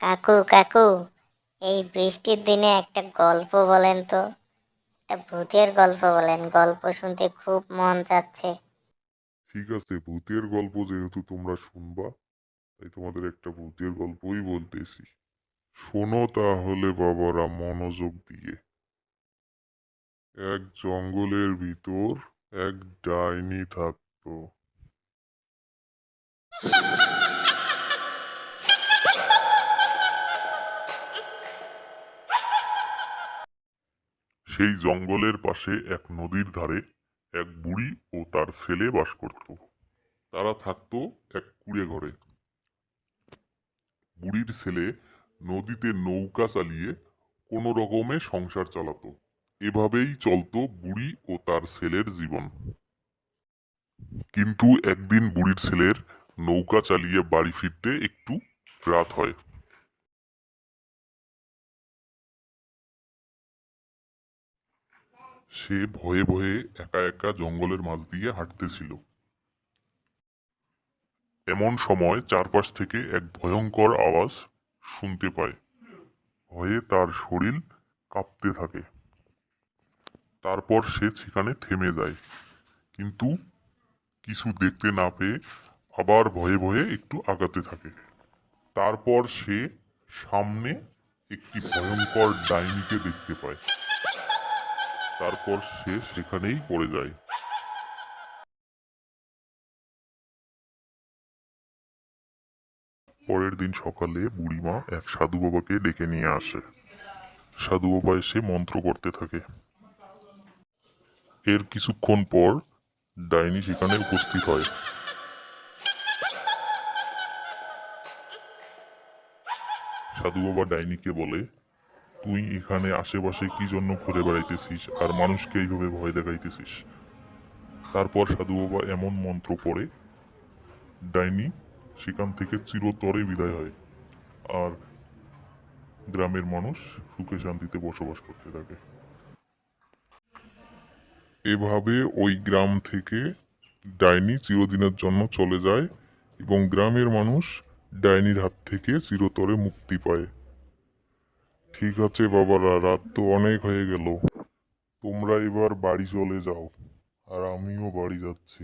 কাকু কাকু, এই বৃষ্টির দিনে একটা গল্প বলেন তো। একটা ভূতের গল্প বলেন। গল্প শুনতে খুব মন চাচ্ছে ঠিক আছে, ভূতের গল্প যেহেতু তোমরা শুনবা, তাই তোমাদের একটা ভূতের গল্পই বলতেছি। শোনো তাহলে বাবারা মনোযোগ দিয়ে। এক জঙ্গলের ভিতর এক ডাইনি থাকতো। সেই জঙ্গলের পাশে এক নদীর ধারে এক বুড়ি ও তার ছেলে বাস করত। তারা থাকতো এক কুড়ে ঘরে। বুড়ির ছেলে নদীতে নৌকা চালিয়ে কোনো রকমে সংসার চালাতো। এভাবেই চলতো বুড়ি ও তার ছেলের জীবন। কিন্তু একদিন বুড়ির ছেলের নৌকা চালিয়ে বাড়ি ফিরতে একটু রাত হয়। সে ভয়ে ভয়ে একা একা জঙ্গলের মাঝ দিয়ে হাঁটতেছিল। এমন সময় চারপাশ থেকে এক ভয়ঙ্কর আওয়াজ শুনতে পায়। ভয়ে তার শরীর কাঁপতে থাকে। তারপর সে সেখানে থেমে যায়। কিন্তু কিছু দেখতে না পেয়ে আবার ভয়ে ভয়ে একটু আগাতে থাকে। তারপর সে সামনে একটি ভয়ঙ্কর ডাইনিকে দেখতে পায়। তারপর সে সেখানেই পড়ে যায়। পরের দিন সকালে বুড়িমা এক সাধু বাবাকে ডেকে নিয়ে আসে। সাধু বাবা এসে মন্ত্র করতে থাকে। এর কিছুক্ষণ পর ডাইনি সেখানে উপস্থিত হয়। সাধু বাবা ডাইনিকে বলে তুই এখানে আশেপাশে কি জন্য ঘুরে বেড়াইতেছিস? আর মানুষকে এইভাবে ভয় দেখাইতেছিস? তারপর সাধু বাবা এমন মন্ত্র পড়ে, ডাইনি, সেখান থেকে চিরতরে বিদায় হয়। আর গ্রামের মানুষ সুখে শান্তিতে বসবাস করতে থাকে। এভাবে ওই গ্রাম থেকে ডাইনি চিরদিনের জন্য চলে যায় এবং গ্রামের মানুষ ডাইনির হাত থেকে চিরতরে মুক্তি পায়। ঠিক আছে বাবারা, রাত তো অনেক হয়ে গেল। তোমরা এবার বাড়ি চলে যাও, আর আমিও বাড়ি যাচ্ছি।